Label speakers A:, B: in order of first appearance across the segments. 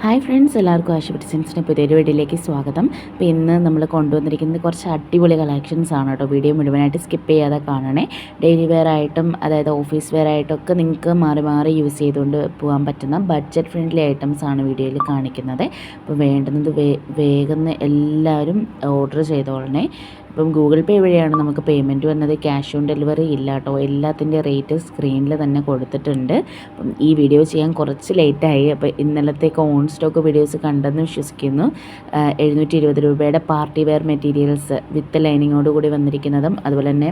A: Hi friends എല്ലാവർക്കും ആശുപത്രി സെൻസിന്റെ പുതിയൊരു വീഡിയോയിലേക്ക് സ്വാഗതം. അപ്പോൾ ഇന്ന് നമ്മൾ കൊണ്ടുവന്നിരിക്കുന്നത് കുറച്ച് അടിപൊളി കളക്ഷൻസ് ആണ് കേട്ടോ. വീഡിയോ മുഴുവനായിട്ട് സ്കിപ്പ് ചെയ്യാതെ കാണണേ. ഡെയിലി വെയർ ആയിട്ടും അതായത് ഓഫീസ് വെയർ ആയിട്ടും ഒക്കെ നിങ്ങൾക്ക് മാറി മാറി യൂസ് ചെയ്തുകൊണ്ട് പോകാൻ പറ്റുന്ന ബഡ്ജറ്റ് ഫ്രണ്ട്ലി ഐറ്റംസ് ആണ് വീഡിയോയിൽ കാണിക്കുന്നത്. അപ്പോൾ വേണ്ടുന്നത് വേഗം എല്ലാവരും ഓർഡർ ചെയ്തോളണേ. ഇപ്പം ഗൂഗിൾ പേ വഴിയാണ് നമുക്ക് പേയ്മെന്റ് വന്നത്. ക്യാഷ് ഓൺ ഡെലിവറി ഇല്ല കേട്ടോ. എല്ലാത്തിന്റെ റേറ്റ് സ്ക്രീനിൽ തന്നെ കൊടുത്തിട്ടുണ്ട്. അപ്പം ഈ വീഡിയോ ചെയ്യാൻ കുറച്ച് ലേറ്റായി അപ്പോൾ ഇന്നലത്തേക്ക് ഓൺ സ്റ്റോക്ക് വീഡിയോസ് കണ്ടെന്ന് വിശ്വസിക്കുന്നു. എഴുന്നൂറ്റി ഇരുപത് രൂപയുടെ പാർട്ടി വെയർ മെറ്റീരിയൽസ് വിത്ത് ലൈനിങ്ങോട് കൂടി വന്നിരിക്കുന്നതും അതുപോലെ തന്നെ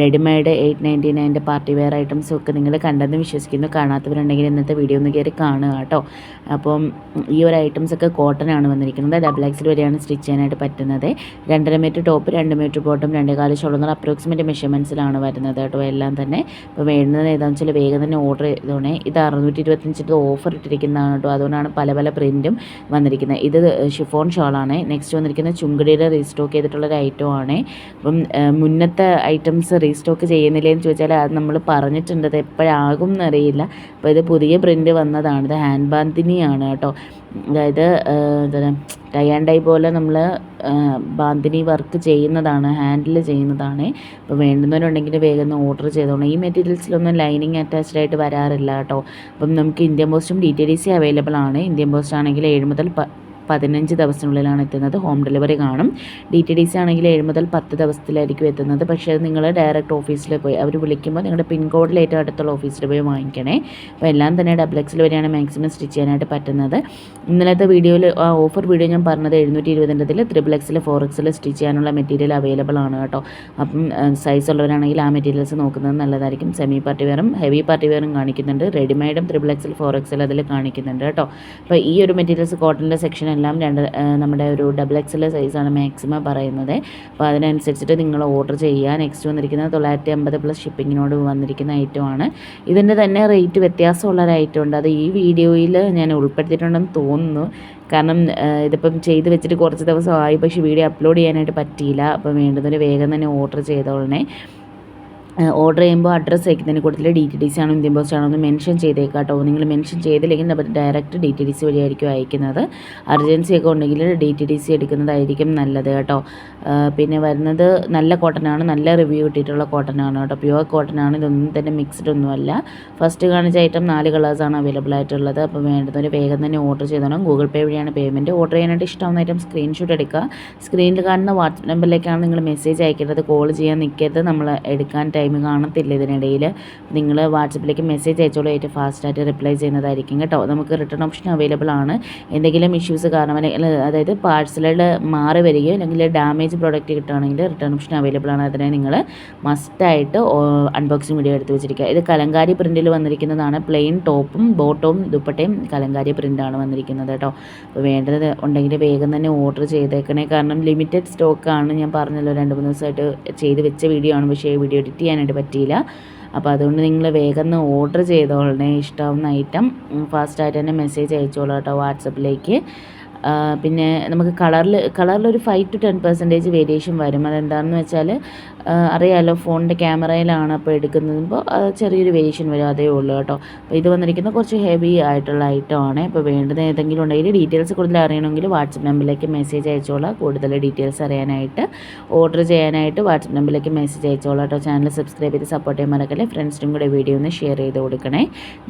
A: readymade eight ninety nine party wear ഐറ്റംസും ഒക്കെ നിങ്ങൾ കണ്ടെന്ന് വിശ്വസിക്കുന്നു. കാണാത്തവരുണ്ടെങ്കിൽ ഇന്നത്തെ വീഡിയോ ഒന്ന് കയറി കാണുക കേട്ടോ. അപ്പം ഈ ഒരു ഐറ്റംസ് ഒക്കെ കോട്ടൺ ആണ് വന്നിരിക്കുന്നത്. ഡബിൾ എക്സിൽ വരെയാണ് സ്റ്റിച്ച് ചെയ്യാനായിട്ട് പറ്റുന്നത്. രണ്ടര മീറ്റർ ടോപ്പ് രണ്ട് മീറ്റർ ബോട്ടം രണ്ട് കാൽ ഷോളെന്നുള്ള അപ്രോക്സിമേറ്റ് മെഷർമെന്റ്സിലാണ് വരുന്നത് കേട്ടോ എല്ലാം തന്നെ. ഇപ്പോൾ വേണ്ടുന്നത് ഏതാണെന്ന് വെച്ചാൽ വേഗം തന്നെ ഓർഡർ ചെയ്തോണേ. ഇത് അറുന്നൂറ്റി ഇരുപത്തഞ്ചിന്റെ ഓഫർ ഇട്ടിരിക്കുന്നതാണ് കേട്ടോ. അതുകൊണ്ടാണ് പല പല പ്രിന്റും വന്നിരിക്കുന്നത്. ഇത് ഷിഫോൺ ഷോളാണ് നെക്സ്റ്റ് വന്നിരിക്കുന്നത് ചുങ്കടിയുടെ റീസ്റ്റോക്ക് ചെയ്തിട്ടുള്ളൊരു ഐറ്റം ആണ്. അപ്പം മുന്നത്തെ ഐറ്റംസ് ഐറ്റംസ് റീസ്റ്റോക്ക് ചെയ്യുന്നില്ലേ എന്ന് ചോദിച്ചാൽ അത് നമ്മൾ പറഞ്ഞിട്ടുണ്ട്. അത് എപ്പോഴാകും എന്നറിയില്ല. അപ്പോൾ ഇത് പുതിയ പ്രിന്റ് വന്നതാണ്. ഇത് ഹാൻഡ് ബാന്തിനിയാണ് കേട്ടോ. അതായത് എന്താ ടൈ ആൻഡ് ഡൈ പോലെ നമ്മൾ ബാന്തിനി വർക്ക് ചെയ്യുന്നതാണ് ഹാൻഡിൽ ചെയ്യുന്നതാണ്. അപ്പോൾ വേണ്ടുന്നവരുണ്ടെങ്കിൽ വേഗം ഓർഡർ ചെയ്തോളാം ഈ മെറ്റീരിയൽസിലൊന്നും ലൈനിങ് അറ്റാച്ച്ഡ് ആയിട്ട് വരാറില്ല കേട്ടോ. അപ്പം നമുക്ക് ഇന്ത്യൻ പോസ്റ്റും D T D C available ആണ്. ഇന്ത്യൻ പോസ്റ്റ് ആണെങ്കിൽ ഏഴ് മുതൽ പതിനഞ്ച് ദിവസത്തിനുള്ളിലാണ് എത്തുന്നത്. ഹോം ഡെലിവറി കാണും. ഡി ടി ഡി സി ആണെങ്കിൽ ഏഴ് മുതൽ പത്ത് ദിവസത്തിലായിരിക്കും എത്തുന്നത്. പക്ഷേ നിങ്ങൾ ഡയറക്റ്റ് ഓഫീസിൽ പോയി അവർ വിളിക്കുമ്പോൾ നിങ്ങളുടെ പിൻകോഡിൽ ഏറ്റവും അടുത്തുള്ള ഓഫീസിൽ പോയി വാങ്ങിക്കണേ. അപ്പോൾ എല്ലാം തന്നെ ഡബിൾ എക്സിൽ വരെയാണ് മാക്സിമം സ്റ്റിച്ച് ചെയ്യാനായിട്ട് പറ്റുന്നത്. ഇന്നലത്തെ വീഡിയോയിൽ ആ ഓഫർ വീഡിയോ ഞാൻ പറഞ്ഞത് എഴുന്നൂറ്റി ഇരുപതിന്റെതിൽ triple XL four XL stitch ചെയ്യാനുള്ള മെറ്റീരിയൽ അവൈലബിൾ ആണ് കേട്ടോ. അപ്പം സൈസ് ഉള്ളവരാണെങ്കിൽ ആ മെറ്റീരിയൽസ് നോക്കുന്നത് നല്ലതായിരിക്കും. സെമി പാർട്ടി വെയറും ഹെവി പാർട്ടി വെയറും കാണിക്കുന്നുണ്ട്. റെഡിമെയ്ഡും ത്രിബിൾ എക്സിൽ ഫോർ എക്സിൽ അതിൽ കാണിക്കുന്നുണ്ട് കേട്ടോ. അപ്പോൾ ഈ ഒരു മെറ്റീരിയൽസ് കോട്ടണിന്റെ സെക്ഷൻ എല്ലാം രണ്ട് നമ്മുടെ ഒരു ഡബിൾ എക്സ് എക്സൽ സൈസാണ് മാക്സിമം പറയുന്നത്. അപ്പോൾ അതിനനുസരിച്ചിട്ട് നിങ്ങൾ ഓർഡർ ചെയ്യുക. നെക്സ്റ്റ് വന്നിരിക്കുന്നത് തൊള്ളായിരത്തി അമ്പത് പ്ലസ് ഷിപ്പിങ്ങിനോട് വന്നിരിക്കുന്ന ഐറ്റമാണ് ഇതിന്റെ തന്നെ റേറ്റ് വ്യത്യാസമുള്ള ഒരു ഐറ്റം ഉണ്ട്. അത് ഈ വീഡിയോയിൽ ഞാൻ ഉൾപ്പെടുത്തിയിട്ടുണ്ടെന്ന് തോന്നുന്നു. കാരണം ഇതിപ്പം ചെയ്ത് വെച്ചിട്ട് കുറച്ച് ദിവസമായി. പക്ഷേ വീഡിയോ അപ്ലോഡ് ചെയ്യാനായിട്ട് പറ്റിയില്ല. അപ്പോൾ വേണ്ടുന്നൊരു വേഗം തന്നെ ഓർഡർ ചെയ്തോളണേ. ഓർഡർ ചെയ്യുമ്പോൾ അഡ്രസ്സ് അയക്കുന്നതിന് കൂടുതൽ ഡി ടി ഡി സി ആണോ ഇന്ത്യൻ പോസ്റ്റ് ആണോ എന്ന് മെൻഷൻ ചെയ്തേക്കാട്ടോ. നിങ്ങൾ മെൻഷൻ ചെയ്തില്ലെങ്കിൽ നമ്മൾ direct D T D C വഴിയായിരിക്കും അയക്കുന്നത്. അർജൻസി ഒക്കെ ഉണ്ടെങ്കിൽ ഡി ടി ഡി സി എടുക്കുന്നതായിരിക്കും നല്ലത് കേട്ടോ. പിന്നെ വരുന്നത് നല്ല കോട്ടനാണ് നല്ല റിവ്യൂ കിട്ടിയിട്ടുള്ള കോട്ടനാണ് കേട്ടോ. പ്യുവർ കോട്ടനാണ് ഇതൊന്നും തന്നെ മിക്സ്ഡ് ഒന്നുമല്ല ഫസ്റ്റ് കാണിച്ച ഐറ്റം നാല് കളേഴ്സാണ് അവൈലബിൾ ആയിട്ടുള്ളത്. അപ്പോൾ വേണ്ടതൊരു വേഗം തന്നെ ഓർഡർ ചെയ്തോണം ഗൂഗിൾ പേ വഴിയാണ് പേയ്മെന്റ് ഓർഡർ ചെയ്യാനായിട്ട് ഇഷ്ടമാവുന്ന ഐറ്റം സ്ക്രീൻഷോട്ട് എടുക്കുക. സ്ക്രീനിൽ കാണുന്ന വാട്സപ്പ് നമ്പറിലേക്കാണ് നിങ്ങൾ മെസ്സേജ് അയക്കേണ്ടത്. കോൾ ചെയ്യാൻ നിൽക്കരുത്. നമ്മൾ എടുക്കാൻ ടൈം ടൈം കാണത്തില്ല ഇതിനിടയിൽ. നിങ്ങൾ വാട്സപ്പിലേക്ക് മെസ്സേജ് അയച്ചോളൂ ഏറ്റവും ഫാസ്റ്റായിട്ട് റിപ്ലൈ ചെയ്യുന്നതായിരിക്കും കേട്ടോ. നമുക്ക് റിട്ടേൺ ഓപ്ഷൻ അവൈലബിൾ ആണ്. എന്തെങ്കിലും ഇഷ്യൂസ് കാരണം അതായത് പാഴ്സലുകൾ മാറി വരികയോ അല്ലെങ്കിൽ ഡാമേജ് പ്രോഡക്റ്റ് കിട്ടുകയാണെങ്കിൽ റിട്ടേൺ ഓപ്ഷൻ അവൈലബിൾ ആണ്. അതിനെ നിങ്ങൾ മസ്റ്റായിട്ട് അൺബോക്സിങ് വീഡിയോ എടുത്ത് വെച്ചിരിക്കുക. ഇത് കലങ്കാരി പ്രിന്റിൽ വന്നിരിക്കുന്നതാണ്. പ്ലെയിൻ ടോപ്പും ബോട്ടവും ദുപ്പട്ടയും കലങ്കാരി പ്രിന്റാണ് വന്നിരിക്കുന്നത് കേട്ടോ. അപ്പോൾ വേണ്ടത് ഉണ്ടെങ്കിൽ വേഗം തന്നെ ഓർഡർ ചെയ്തേക്കണേ. കാരണം ലിമിറ്റഡ് സ്റ്റോക്കാണ് ഞാൻ പറഞ്ഞല്ലോ രണ്ട് മൂന്ന് ദിവസമായിട്ട് ചെയ്ത് വെച്ച വീഡിയോ ആണ്. പക്ഷേ വീഡിയോ എഡിറ്റ് ചെയ്യാനായിട്ട് പറ്റിയില്ല. അപ്പോൾ അതുകൊണ്ട് നിങ്ങൾ വേഗം ഓർഡർ ചെയ്തോളണേ. ഇഷ്ടമാവുന്ന ഐറ്റം ഫാസ്റ്റായിട്ട് തന്നെ മെസ്സേജ് അയച്ചോളൂ കേട്ടോ വാട്സപ്പിലേക്ക്. പിന്നെ നമുക്ക് കളറിൽ കളറിൽ ഒരു five to ten percentage variation വരും. അതെന്താണെന്ന് വെച്ചാൽ അറിയാമല്ലോ ഫോണിന്റെ ക്യാമറയിലാണ് അപ്പോൾ എടുക്കുന്നതിപ്പോൾ ചെറിയൊരു വേരിയേഷൻ വരും അതേ ഉള്ളൂ കേട്ടോ. അപ്പോൾ ഇത് വന്നിരിക്കുന്ന കുറച്ച് ഹെവി ആയിട്ടുള്ള ഐറ്റം ആണ്. ഇപ്പോൾ വേണ്ടത് ഏതെങ്കിലും ഉണ്ടെങ്കിൽ ഡീറ്റെയിൽസ് കൂടുതൽ അറിയണമെങ്കിൽ വാട്സപ്പ് നമ്പറിലേക്ക് മെസ്സേജ് അയച്ചോളാം. കൂടുതൽ ഡീറ്റെയിൽസ് അറിയാനായിട്ട് ഓർഡർ ചെയ്യാനായിട്ട് വാട്സപ്പ് നമ്പറിലേക്ക് മെസ്സേജ് അയച്ചോളാം കേട്ടോ. ചാനൽ സബ്സ്ക്രൈബ് ചെയ്ത് സപ്പോർട്ട് ചെയ്യാൻ മറക്കല്ലേ. ഫ്രണ്ട്സിനും കൂടെ വീഡിയോ ഒന്ന് ഷെയർ ചെയ്ത് കൊടുക്കണേ.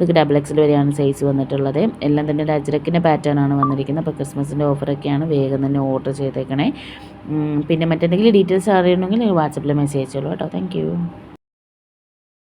A: ഇത് ഡബിൾ എക്സിൽ വരെയാണ് സൈസ് വന്നിട്ടുള്ളത്. എല്ലാം തന്നെ ഒരു അജ്രക്കിന്റെ പാറ്റേൺ ആണ് വന്നിരിക്കുന്നത്. അപ്പോൾ ക്രിസ്മസിന്റെ ഓഫറൊക്കെയാണ് വേഗം തന്നെ ഓർഡർ ചെയ്തേക്കണേ. പിന്നെ മറ്റെന്തെങ്കിലും ഡീറ്റെയിൽസ് അറിയണമെങ്കിൽ വാട്സപ്പിൽ മെസ്സേജ് അയച്ചോളൂ കേട്ടോ. താങ്ക്